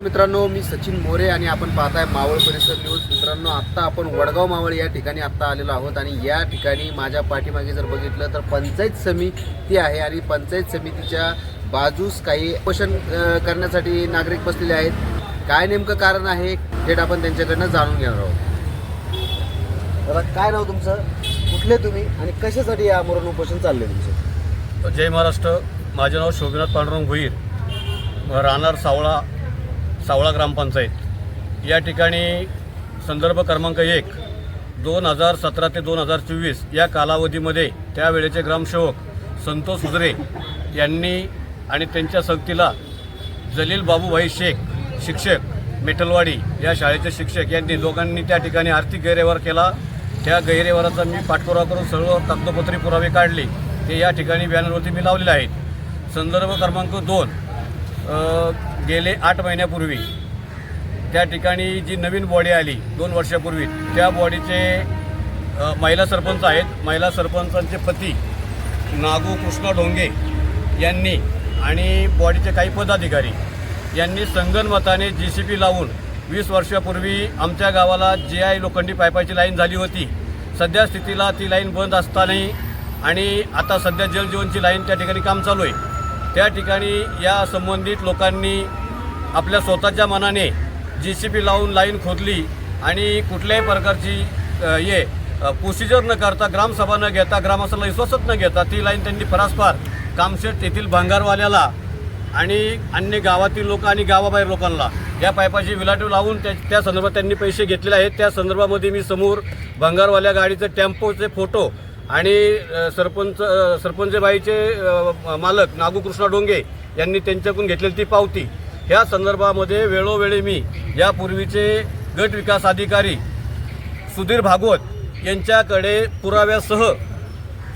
मित्रांनो मी सचिन मोरे आणि आपण पाहताय मावळ परिसर न्यूज मित्रांनो आत्ता आपण वडगाव मावळ या ठिकाणी आत्ता आलेलो आहोत आणि या ठिकाणी माझ्या पाठीमागे जर बघितलं तर पंचायत समिती आहे आणि पंचायत समितीच्या बाजूस काही उपोषण करण्यासाठी नागरिक बसलेले आहेत. काय नेमकं कारण आहे थेट आपण त्यांच्याकडनं जाणून घेणार आहोत. दादा काय नाव तुमचं? कुठले तुम्ही? आणि कशासाठी या मरण उपोषण चाललंय तुमचं? जय महाराष्ट्र. माझे नाव शोभीनाथ पांडुरंग भोईर. राहणार सावळा सावळा ग्रामपंचायत. या ठिकाणी संदर्भ क्रमांक एक दोन हजार सतरा ते दोन हजार चोवीस या कालावधीमध्ये त्यावेळेचे ग्रामसेवक संतोष उजरे यांनी आणि त्यांच्या सक्तीला जलील बाबूभाई शेख शिक्षक मेटलवाडी या शाळेचे शिक्षक यांनी दोघांनी त्या ठिकाणी आर्थिक गैरव्यवहार केला. त्या गैरव्यवहाराचा मी पाठपुरावा करून सर्व कागदोपत्री पुरावे काढले. ते या ठिकाणी बॅनरवरती मी लावलेले आहेत. संदर्भ क्रमांक दोन गेले आठ महिन्यापूर्वी. त्या ठिकाणी जी नवीन बॉडी आली दोन वर्षापूर्वी त्या बॉडीचे महिला सरपंच आहेत. महिला सरपंचांचे पती नागू कृष्णा ढोंगे यांनी आणि बॉडीचे काही पदाधिकारी यांनी संगनमताने जी सी पी लावून वीस वर्षापूर्वी आमच्या गावाला जे आय लोखंडी पायपाची लाईन झाली होती. सध्या स्थितीला ती लाईन बंद असतानाही आणि आता सध्या जलजीवनची लाईन त्या ठिकाणी काम चालू आहे. त्या ठिकाणी या संबंधित लोकांनी आपल्या स्वतःच्या मनाने जी सी पी लावून लाईन खोदली आणि कुठल्याही प्रकारची ये हे प्रोसिजर न करता ग्रामसभा न घेता ग्रामस्थाला विश्वासच न घेता ती लाईन त्यांनी परस्पर कामशेट येथील भांगारवाल्याला आणि अन्य गावातील लोक आणि गावाबाहेर लोकांना या पायपाची विलाटू लावून त्या त्या संदर्भात त्यांनी पैसे घेतलेले आहेत. त्या संदर्भामध्ये मी समोर भंगारवाल्या गाडीचे टेम्पोचे फोटो आणि सरपंच सरपंचबाईचे मालक नागूकृष्णा डोंगे यांनी त्यांच्याकडून घेतलेली ती पावती. ह्या संदर्भामध्ये वेळोवेळी मी यापूर्वीचे गट विकास अधिकारी सुधीर भागवत यांच्याकडे पुराव्यासह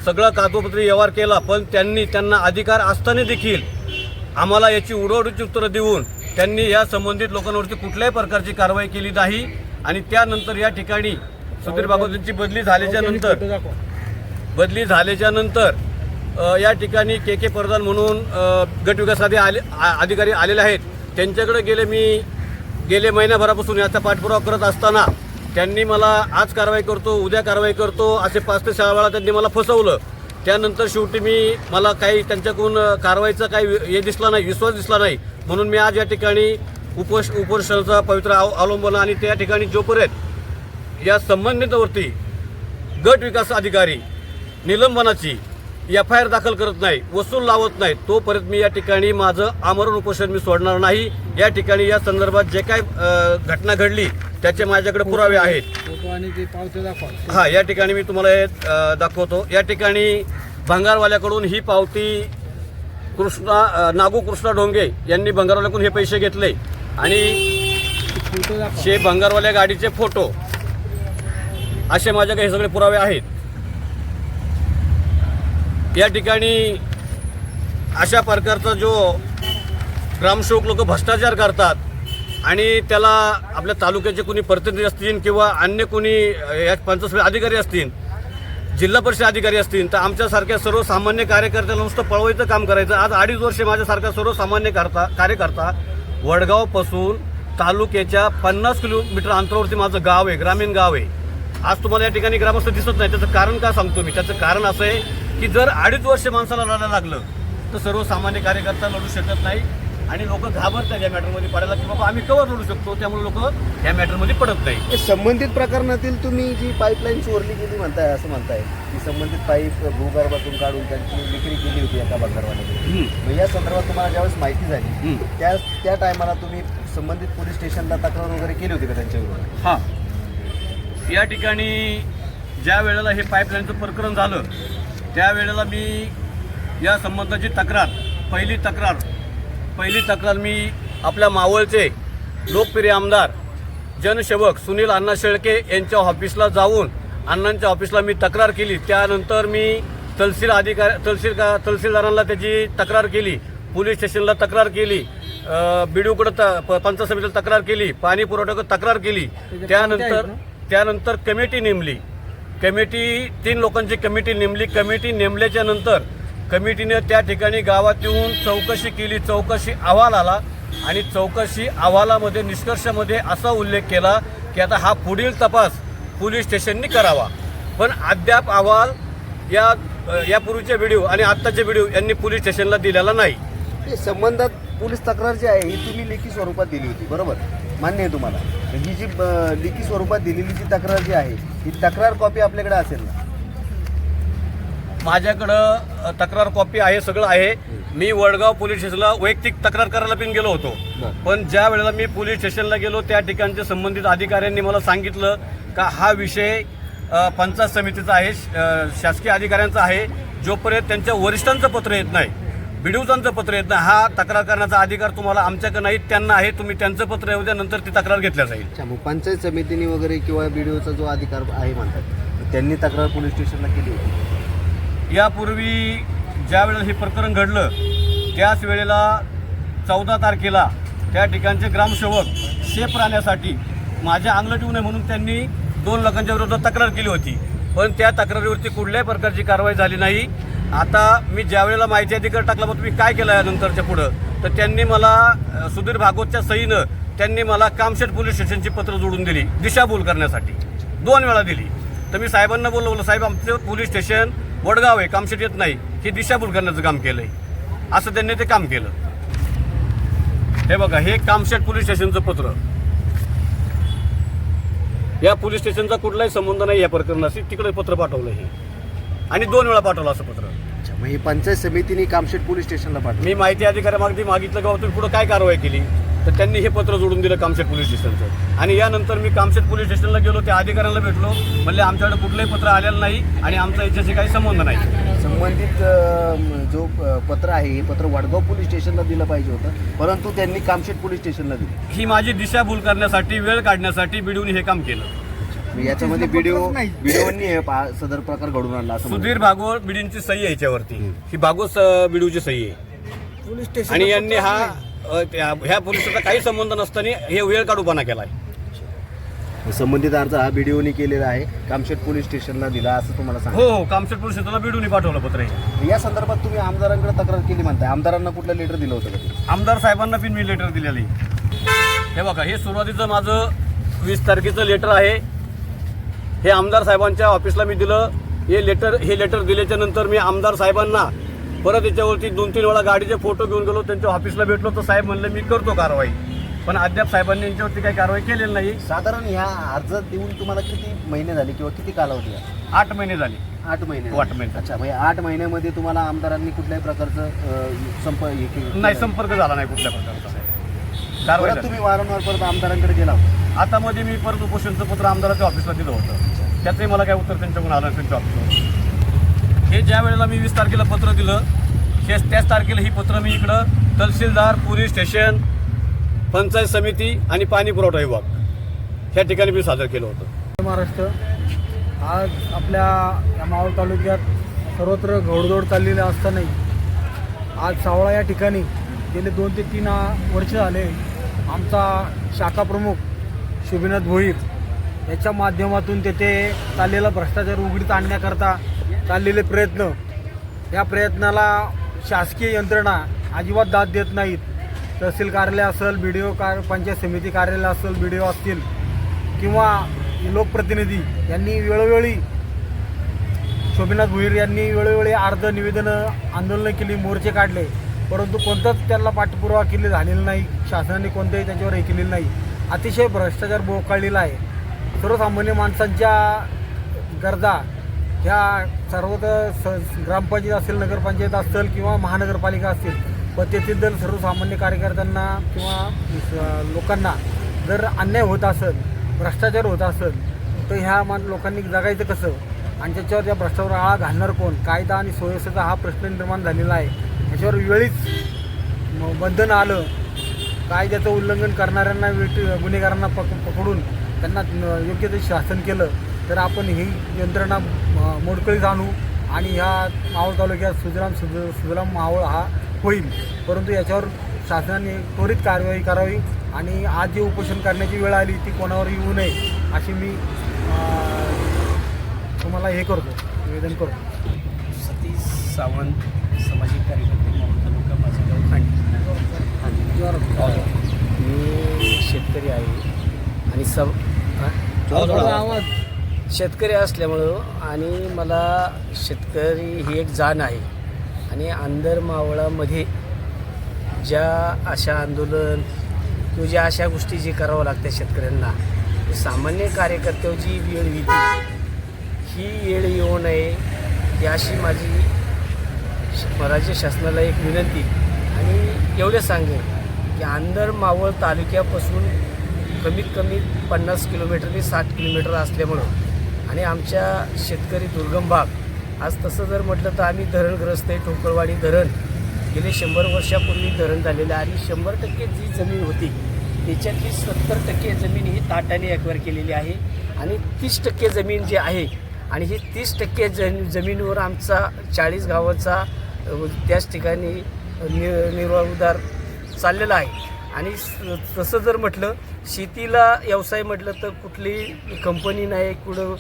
सगळा कागदोपत्री व्यवहार केला पण त्यांनी त्यांना अधिकार असताना देखील आम्हाला याची उडवडीची उत्तरं देऊन त्यांनी या संबंधित लोकांवरती कुठल्याही प्रकारची कारवाई केली नाही. आणि त्यानंतर या ठिकाणी सुधीर भागवत यांची बदली झाल्याच्यानंतर बदली झाल्याच्यानंतर या ठिकाणी के के प्रधान म्हणून गटविकास गट विकास आले अधिकारी आलेले आहेत. त्यांच्याकडे गेले मी गेले महिन्याभरापासून याचा पाठपुरावा करत असताना त्यांनी मला आज कारवाई करतो उद्या कारवाई करतो असे पाच ते सहा वेळा त्यांनी मला फसवलं. त्यानंतर शेवटी मी मला काही त्यांच्याकडून कारवाईचा काही हे दिसला नाही विश्वास दिसला नाही. म्हणून मी आज या ठिकाणी उपोष उपोषणाचा पवित्र आव अवलंबन आणि त्या ठिकाणी जोपर्यंत या संबंधितवरती गट विकास अधिकारी निलंबनाची एफ आय आर दाखल करत नाही वसूल लावत नाही तोपर्यंत मी या ठिकाणी माझं आमरण उपोषण मी सोडणार नाही. या ठिकाणी या संदर्भात जे काय घटना घडली त्याचे माझ्याकडे पुरावे आहेत. हा या ठिकाणी मी तुम्हाला हे दाखवतो. या ठिकाणी भंगारवाल्याकडून ही पावती कृष्णा नागू कृष्णा ढोंगे यांनी भंगारवाल्याकडून हे पैसे घेतले. आणि शे भंगारवाल्या गाडीचे फोटो असे माझ्याकडे हे सगळे पुरावे आहेत. या ठिकाणी अशा प्रकारचा जो ग्रामसेवक लोक भ्रष्टाचार करतात आणि त्याला आपल्या तालुक्याचे कोणी प्रतिनिधी असतील किंवा अन्य कोणी या पंचायत अधिकारी असतील जिल्हा परिषद अधिकारी असतील तर आमच्यासारख्या सर्वसामान्य कार्यकर्त्याला नुसतं पळवायचं काम करायचं. आज अडीच वर्षे माझ्यासारखा सर्वसामान्य करता कार्यकर्ता वडगावपासून तालुक्याच्या पन्नास किलोमीटर अंतरावरती माझं गाव आहे ग्रामीण गाव आहे. आज तुम्हाला या ठिकाणी ग्रामस्थ दिसत नाही त्याचं कारण का सांगतो मी? त्याचं कारण असं आहे की जर अडीच वर्ष माणसाला लढायला लागलं तर सर्वसामान्य कार्यकर्ता लढू शकत नाही आणि लोक घाबरतात या मॅटरमध्ये पडायला की बाबा आम्ही कवर लढू शकतो त्यामुळे लोक या मॅटरमध्ये पडत नाही. हे संबंधित प्रकरणातील तुम्ही जी पाईपलाईन चोरली गेली म्हणताय असं म्हणताय की संबंधित पाईप भूगर्भातून काढून त्यांची विक्री केली होती एका बंगारवाल्याने मग या संदर्भात तुम्हाला ज्यावेळेस माहिती झाली. त्या त्या टायमाला तुम्ही संबंधित पोलीस स्टेशनला तक्रार वगैरे केली होती का त्यांच्या विरोधात? हां. या ठिकाणी ज्या वेळेला हे पाईपलाईनचं प्रकरण झालं त्यावेळेला मी या संबंधाची तक्रार पहिली तक्रार पहिली तक्रार मी आपल्या मावळचे लोकप्रिय आमदार जनसेवक सुनील अण्णा शेळके यांच्या ऑफिसला जाऊन अण्णांच्या ऑफिसला मी तक्रार केली. त्यानंतर मी तहसील अधिकारी तहसील का तहसीलदारांना त्याची तक्रार केली. पोलीस स्टेशनला तक्रार केली. बीडीओकडे त पंचायत समितीला तक्रार केली. पाणी पुरवठ्याकडे तक्रार केली. त्यानंतर त्यानंतर कमिटी नेमली. कमिटी तीन लोकांची कमिटी नेमली. कमिटी नेमल्याच्या नंतर कमिटीने त्या ठिकाणी गावात येऊन चौकशी केली. चौकशी अहवाल आला आणि चौकशी अहवालामध्ये निष्कर्षामध्ये असा उल्लेख केला की आता हा पुढील तपास पोलीस स्टेशननी करावा. पण अद्याप अहवाल या यापूर्वीचे व्हिडिओ आणि आत्ताचे व्हिडिओ यांनी पोलीस स्टेशनला दिलेला नाही. हे संबंधात पोलीस तक्रार जी आहे ही तुम्ही लेखी स्वरूपात दिली होती बरोबर? मान्य आहे तुम्हाला. ही जी लेखी स्वरूपात दिलेली जी तक्रार जी आहे ही तक्रार कॉपी आपल्याकडे असेल ना? माझ्याकडं तक्रार कॉपी आहे सगळं आहे. मी वडगाव पोलीस स्टेशनला वैयक्तिक तक्रार करायला पण गेलो होतो. पण ज्या वेळेला मी पोलीस स्टेशनला गेलो त्या ठिकाणच्या संबंधित अधिकाऱ्यांनी मला सांगितलं का हा विषय पंचायत समितीचा आहे शासकीय अधिकाऱ्यांचा आहे जोपर्यंत त्यांच्या वरिष्ठांचं पत्र येत नाही बिडिओजांचं पत्र येत नाही. हा तक्रार करण्याचा अधिकार तुम्हाला आमच्याकडे नाही त्यांना आहे. तुम्ही त्यांचं पत्र येऊ द्या नंतर ती तक्रार घेतल्या जाईल. अच्छा मग पंचायत समितीने वगैरे किंवा बीडीओचा जो अधिकार आहे म्हणतात त्यांनी तक्रार पोलीस स्टेशनला केली होती. यापूर्वी ज्या वेळेला हे प्रकरण घडलं त्याच वेळेला चौदा तारखेला त्या ठिकाणचे ग्रामसेवक शेप राहण्यासाठी माझ्या अंगलट येऊ नये म्हणून त्यांनी दोन लोकांच्या विरोधात तक्रार केली होती. पण त्या तक्रारीवरती कुठल्याही प्रकारची कारवाई झाली नाही. आता मी ज्या वेळेला माहिती अधिकार टाकला मग तुम्ही काय केलं यानंतरच्या पुढं? तर त्यांनी मला सुधीर भागवतच्या सहीनं त्यांनी मला कामशेट पोलीस स्टेशनची पत्र जोडून दिली दिशाभूल करण्यासाठी. दोन वेळा दिली. तर मी साहेबांना बोलवलं साहेब आमचं पोलीस स्टेशन वडगाव आहे कामशेट येत नाही. हे दिशाभूल करण्याचं काम केलंय. असं त्यांनी ते काम केलं. हे बघा हे कामशेट पोलीस स्टेशनचं पत्र. या पोलीस स्टेशनचा कुठलाही संबंध नाही या प्रकरणाशी. तिकडे पत्र पाठवलं हे. आणि दोन वेळा पाठवलं असं पत्र. मग ही पंचायत समितीने कामशेट पोलीस स्टेशनला पाठवलं. मी माहिती अधिकाऱ्यामागती मागितलं का तुम्ही पुढे काय कारवाई केली? तर त्यांनी हे पत्र जोडून दिलं कामशेट पोलीस स्टेशनचं. आणि यानंतर मी कामशेट पोलीस स्टेशनला गेलो त्या अधिकाऱ्यांना भेटलो. म्हणले आमच्याकडे कुठलंही पत्र आलेलं नाही आणि आमचा याच्याशी काही संबंध नाही. संबंधित अं, जो अं, पत्र आहे हे पत्र वडगाव पोलीस स्टेशनला दिलं पाहिजे होतं. परंतु त्यांनी कामशेट पोलीस स्टेशनला दिलं. ही माझी दिशाभूल करण्यासाठी वेळ काढण्यासाठी बिडून हे काम केलं. याच्यामध्ये व्हिडिओ व्हिडिओनी हे पा- सदर प्रकार घडून आणला असं सुधीर भागवत बिडींची सही आहे याच्यावरती. ही भागवत बिडूची सही आहे. पोलीस स्टेशन आणि यांनी हा अं, त्या- ह्या पोलिसाचा काही संबंध नसताना हे वेळ काढूपणा केलाय. म्हणा. संबंधित अर्ज हा व्हिडिओनी केलेला आहे. कामशेट पोलीस स्टेशनला दिला असं तुम्हाला सांग हो हो कामशेट पोलीस स्टेशनला बिडून पाठवलं पत्र हे या संदर्भात तुम्ही आमदारांकडे तक्रार केली म्हणताय. आमदारांना कुठलं लेटर दिलं होतं का ते? आमदार साहेबांना पण मी लेटर दिलेलं. आहे हे बघा हे सुरुवातीचं माझं वीस तारखेचं लेटर आहे. हे आमदार साहेबांच्या ऑफिसला मी दिलं. हे लेटर हे लेटर दिल्याच्या नंतर मी आमदार साहेबांना परत याच्यावरती दोन तीन वेळा गाडीचे फोटो घेऊन गेलो. त्यांच्या ऑफिसला भेटलो तर साहेब म्हणले मी करतो कारवाई. पण अद्याप साहेबांनी यांच्यावरती काही कारवाई केलेली नाही. साधारण ह्या अर्ज देऊन तुम्हाला किती महिने झाले किंवा किती कालावधी आहे? आठ महिने झाले. आठ महिने. आठ महिने. अच्छा म्हणजे आठ महिन्यामध्ये तुम्हाला आमदारांनी कुठल्याही प्रकारचं अं, संप हे केलं- नाही. संपर्क झाला नाही कुठल्या प्रकारचा. तुम्ही वारंवार परत आमदारांकडे गेला होता. आता मध्ये मी परत उपोषणचं पत्र आमदाराच्या ऑफिसला दिलं होतं. त्याचंही मला काय उत्तर त्यांच्याकडून आलं त्यांच्या ऑफिसवर हे ज्या वेळेला मी वीस तारखेला पत्र दिलं हेच त्याच तारखेला ही पत्र मी इकडं तहसीलदार पोलीस स्टेशन पंचायत समिती आणि पाणी पुरवठा विभाग ह्या ठिकाणी मी सादर केलं होतं. महाराष्ट्र आज आपल्या या मावळ तालुक्यात सर्वत्र घोडदौड चाललेली असतानाही आज सावळा या ठिकाणी गेले दोन ते तीन वर्ष झाले आमचा शाखा प्रमुख शुभिनाथ भोईर याच्या माध्यमातून तेथे चाललेला भ्रष्टाचार उघडीत आणण्याकरता चाललेले प्रयत्न. या प्रयत्नाला शासकीय यंत्रणा अजिबात दाद देत नाहीत. तहसील कार्यालय असेल बी डी ओ कार पंचायत समिती कार्यालय असेल बी डी ओ असतील किंवा लोकप्रतिनिधी यांनी वेळोवेळी शोभीनाथ भुईर यांनी वेळोवेळी अर्ध निवेदनं आंदोलनं केली मोर्चे काढले. परंतु कोणताच त्यांना पाठपुरावा केले झालेला नाही. शासनाने कोणत्याही त्याच्यावर हे केलेलं नाही. अतिशय भ्रष्टाचार बोकाळलेला आहे. सर्वसामान्य माणसांच्या गरजा ह्या सर्वत्र स ग्रामपंचायत असेल नगरपंचायत असेल किंवा महानगरपालिका असतील पण तेथील जर सर्वसामान्य कार्यकर्त्यांना किंवा लोकांना जर अन्याय होत असेल भ्रष्टाचार होत असेल तर ह्या मान लोकांनी जगायचं कसं? आणि त्याच्यावर त्या भ्रष्टाचार आळा घालणार कोण? कायदा आणि सुव्यवस्थेचा हा प्रश्न निर्माण झालेला आहे. याच्यावर वेळीच बंधन आलं. कायद्याचं उल्लंघन करणाऱ्यांना वेट गुन्हेगारांना पक पकडून त्यांना योग्य ते शासन केलं तर आपण ही यंत्रणा मोडकळीत आणू आणि ह्या मावळ तालुक्यात सुजलाम सुज सुजलाम मावळ हा होईल. परंतु याच्यावर शासनाने त्वरित कार्यवाही करावी आणि आज जे उपोषण करण्याची वेळ आली ती कोणावर येऊ नये अशी मी तुम्हाला हे करतो निवेदन करतो. सतीश सावंत सामाजिक कार्यकर्ते मावळ तालुका माझं गाव खांडी. मी शेतकरी आहे. आणि सम? आवाज शेतकरी असल्यामुळं आणि मला शेतकरी ही एक जाण आहे. आणि अंदर मावळामध्ये ज्या अशा आंदोलन किंवा ज्या अशा गोष्टी जे करावं लागतात शेतकऱ्यांना सामान्य कार्यकर्त्यावर जी वेळ येते ही वेळ येऊ नये ही अशी माझी राज्य शासनाला एक विनंती. आणि एवढं सांगेन की अंदर मावळ तालुक्यापासून कमीत कमी पन्नास किलोमीटर ते साठ किलोमीटर असल्यामुळं आणि आमच्या शेतकरी दुर्गम भाग आज तसं जर म्हटलं तर आम्ही धरणग्रस्त आहे ठोकरवाडी धरण. गेले शंभर वर्षापूर्वी धरण झालेलं आहे आणि शंभर टक्के जी जमीन होती त्याच्यातली सत्तर टक्के जमीन ही ताटाने एकवर केलेली आहे. आणि तीस टक्के जमीन जी आहे आणि ही तीस टक्के जन जमिनीवर आमचा चाळीस गावाचा त्याच ठिकाणी नि निर्वाह उदार चाललेला आहे. आणि स- तसं जर म्हटलं शेतीला व्यवसाय म्हटलं तर कुठली कंपनी नाही कुठं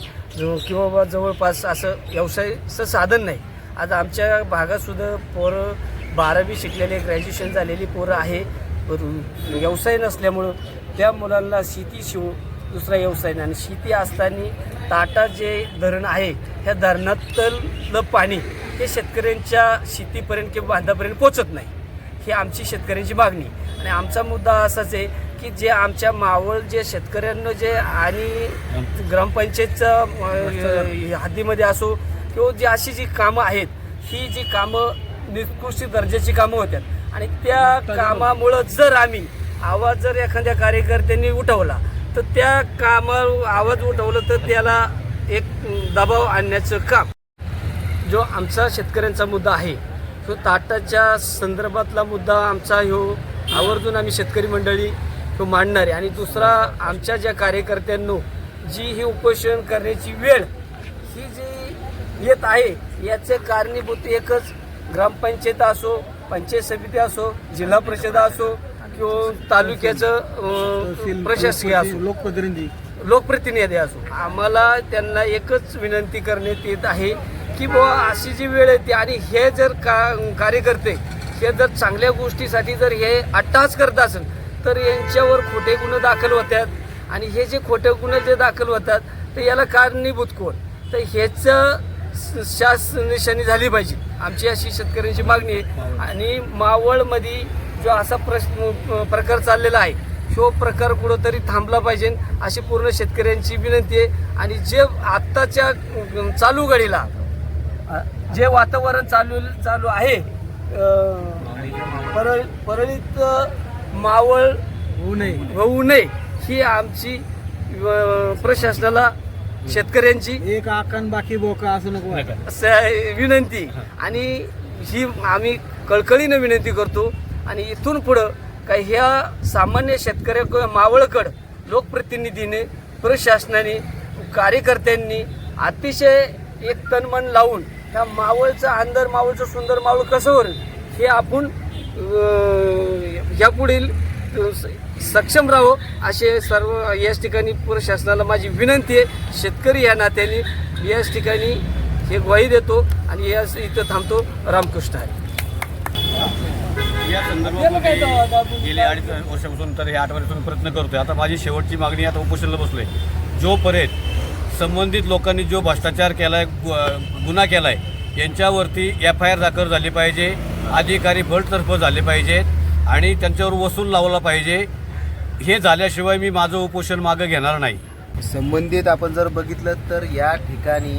किंवा बा जवळपास असं व्यवसायचं साधन नाही. आज आमच्या भागातसुद्धा पोरं बारावी शिकलेले ग्रॅज्युएशन झालेली पोरं आहे. व्यवसाय नसल्यामुळं त्या मुलांना शेती शिव दुसरा व्यवसाय नाही. आणि शेती असताना ताटा जे धरण आहे ह्या धरणातलं पाणी हे शेतकऱ्यांच्या शेतीपर्यंत किंवा बांधापर्यंत पोचत नाही. ही आमची शेतकऱ्यांची मागणी. आणि आमचा मुद्दा असाच आहे की जे आमच्या मावळ जे शेतकऱ्यांना जे आणि ग्रामपंचायतच्या अं, हद्दीमध्ये असो किंवा जी अशी जी कामं आहेत ही जी कामं निकृष्ट दर्जाची कामं होत्यात. आणि त्या कामामुळं जर आम्ही आवाज जर एखाद्या कार्यकर्त्यांनी उठवला तर त्या कामावर आवाज उठवलं तर त्याला एक दबाव आणण्याचं काम. जो आमचा शेतकऱ्यांचा मुद्दा आहे तो ताटाच्या संदर्भातला मुद्दा आमचा ह्यो आवर्जून आम्ही शेतकरी मंडळी तो मांडणार आहे. आणि दुसरा आमच्या ज्या कार्यकर्त्यांनो जी ही उपोषण करण्याची वेळ ही जी येत आहे याचे कारणीभूत एकच ग्रामपंचायत असो पंचायत समिती असो जिल्हा परिषद असो किंवा तालुक्याचं प्रशासकीय असो. लोकप्रतिनिधी. लोकप्रतिनिधी असो. आम्हाला त्यांना एकच विनंती करण्यात येत आहे की बुवा अशी जी वेळ येते आणि हे जर का कार्यकर्ते हे जर चांगल्या गोष्टीसाठी जर हे अट्टास करत असेल तर यांच्यावर खोटे गुन्हे दाखल होतात आणि हे जे खोटे गुन्हे जे दाखल होतात तर याला कारणीभूत कोण? तर ह्याचं शासनिशानी झाली पाहिजे. आमची अशी शेतकऱ्यांची मागणी आहे. आणि मावळमध्ये जो असा प्रश्न प्रकार चाललेला आहे तो प्रकार कुठंतरी थांबला पाहिजे अशी पूर्ण शेतकऱ्यांची विनंती आहे. आणि जे आत्ताच्या चालू घडीला जे वातावरण चालू चालू आहे परळ परळीत मावळ होऊ नये. होऊ नये ही आमची प्रशासनाला शेतकऱ्यांची एक आकान बाकी बोका असं नको. स- विनंती. आणि ही आम्ही कळकळीनं विनंती करतो. आणि इथून पुढं काही ह्या सामान्य शेतकऱ्या मावळकड लोकप्रतिनिधीने प्रशासनाने कार्यकर्त्यांनी अतिशय एक तनमन लावून ह्या मावळचं आंदर मावळचं सुंदर मावळ कसं होईल हे आपण यापुढील सक्षम राहो असे सर्व याच ठिकाणी प्रशासनाला माझी विनंती आहे. शेतकरी या नात्याने याच ठिकाणी हे ग्वाही देतो आणि याच इथं थांबतो. रामकृष्ण आहे या संदर्भामध्ये गेले अडीच वर्षापासून तर हे आठ वर्षापासून प्रयत्न करतोय. आता माझी शेवटची मागणी आता उपोषणाला बसलोय. जोपर्यंत संबंधित लोकांनी जो भ्रष्टाचार केलाय गु- गुन्हा केलाय यांच्यावरती एफ आय आर दाखल झाली पाहिजे. अधिकारी बळतर्फ झाले पाहिजेत आणि त्यांच्यावर वसूल लावला पाहिजे. हे झाल्याशिवाय मी माझं उपोषण मागं घेणार नाही. संबंधित आपण जर बघितलं तर या ठिकाणी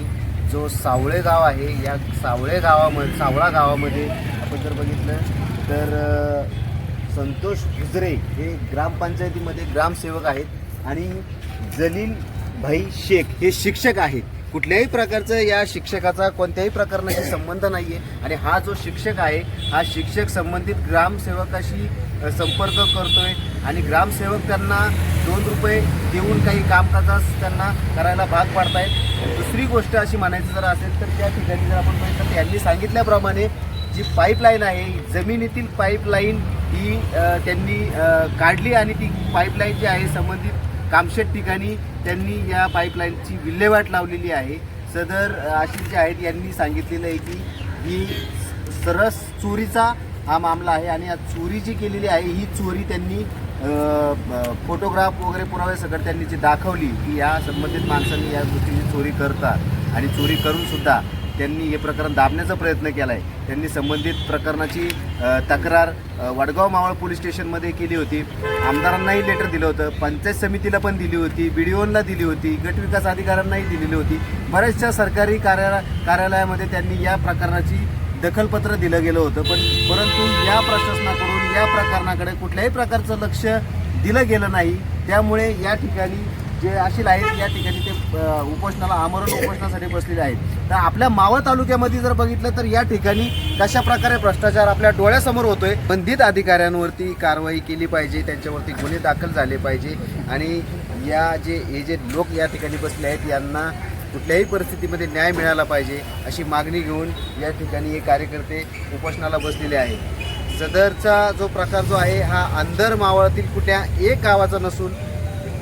जो सावळे गाव आहे या सावळे गावामध्ये सावळा गावामध्ये आपण जर बघितलं तर संतोष गुजरे हे ग्रामपंचायतीमध्ये ग्रामसेवक आहेत आणि जलील भाई शेख हे शिक्षक आहेत. कुठल्याही प्रकारचं या शिक्षकाचा कोणत्याही प्रकारनाशी संबंध नाही आहे आणि हा जो शिक्षक आहे हा शिक्षक संबंधित ग्रामसेवकाशी संपर्क करतोय. आणि ग्रामसेवक त्यांना दोन रुपये देऊन काही कामकाजास त्यांना करायला भाग पाडतायत. दुसरी गोष्ट अशी म्हणायची जर असेल तर त्या ठिकाणी जर आपण बघितलं तर यांनी सांगितल्याप्रमाणे जी पाईपलाईन आहे जमिनीतील पाईपलाईन ही त्यांनी काढली आणि ती पाईपलाईन जी आहे संबंधित कामशेत ठिकाणी त्यांनी या पाईपलाईनची विल्हेवाट लावलेली आहे. सदर आशिष जे आहेत यांनी सांगितलेलं आहे की ही सरस चोरीचा हा मामला आहे आणि या चोरी जी केलेली आहे ही चोरी त्यांनी फोटोग्राफ वगैरे पुरावे सगळं त्यांनी जी दाखवली की या संबंधित माणसांनी या गोष्टीची चोरी करतात. आणि चोरी करूनसुद्धा त्यांनी हे प्रकरण दाबण्याचा प्रयत्न केला आहे त्यांनी संबंधित प्रकरणाची तक्रार वडगाव मावळ पोलीस स्टेशनमध्ये केली होती. आमदारांनाही लेटर दिलं होतं. पंचायत समितीला पण दिली होती. बी डी ओनला दिली होती. गटविकास अधिकाऱ्यांनाही दिलेली होती. बऱ्याचशा सरकारी कार्या कार्यालयामध्ये त्यांनी या प्रकरणाची दखलपत्र दिलं गेलं होतं. पण परंतु या प्रशासनाकडून या प्रकरणाकडे कुठल्याही प्रकारचं लक्ष दिलं गेलं नाही. त्यामुळे या ठिकाणी जे अशी आहेत या ठिकाणी ते उपोषणाला आमरण उपोषणासाठी बसलेले आहेत. तर आपल्या मावळ तालुक्यामध्ये जर बघितलं तर या ठिकाणी कशा प्रकारे भ्रष्टाचार आपल्या डोळ्यासमोर होतोय बंधित अधिकाऱ्यांवरती कारवाई केली पाहिजे त्यांच्यावरती गुन्हे दाखल झाले पाहिजे आणि या जे हे जे लोक या ठिकाणी बसले आहेत यांना कुठल्याही परिस्थितीमध्ये न्याय मिळाला पाहिजे अशी मागणी घेऊन या ठिकाणी हे कार्यकर्ते उपोषणाला बसलेले आहेत. सदरचा जो प्रकार जो आहे हा अंधर मावळातील कुठल्या एक गावाचा नसून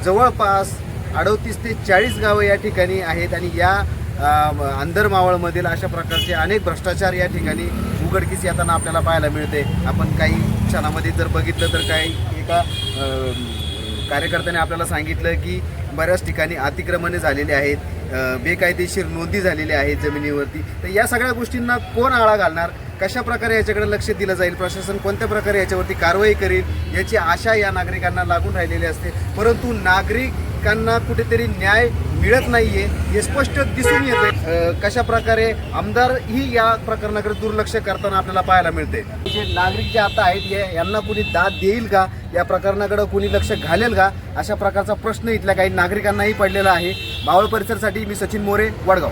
जवळपास अडतीस ते चाळीस गावं या ठिकाणी आहेत आणि या अंधरमावळमधील मावळमधील अशा प्रकारचे अनेक भ्रष्टाचार या ठिकाणी उघडकीस येताना आपल्याला पाहायला मिळते. आपण काही क्षणामध्ये जर बघितलं तर काही एका कार्यकर्त्याने आपल्याला सांगितलं की बऱ्याच ठिकाणी अतिक्रमणे झालेली आहेत बेकायदेशीर नोंदी झालेल्या आहेत जमिनीवरती. तर या सगळ्या गोष्टींना कोण आळा घालणार? कशा प्रकारे याच्याकडे लक्ष दिलं जाईल? प्रशासन कोणत्या प्रकारे याच्यावरती कारवाई करेल? याची आशा या नागरिकांना लागून राहिलेली असते. परंतु नागरिक नागरिकांना कुठेतरी न्याय मिळत नाहीये हे स्पष्ट दिसून येते कशा प्रकारे आमदार ही या प्रकरणाकडे दुर्लक्ष करताना आपल्याला पाहायला मिळते जे नागरिक जे आता आहेत यांना कुणी दाद देईल का? या प्रकरणाकडे कुणी लक्ष घालेल का? अशा प्रकारचा प्रश्न इथल्या काही नागरिकांनाही पडलेला आहे. मावळ परिसरसाठी मी सचिन मोरे वडगाव.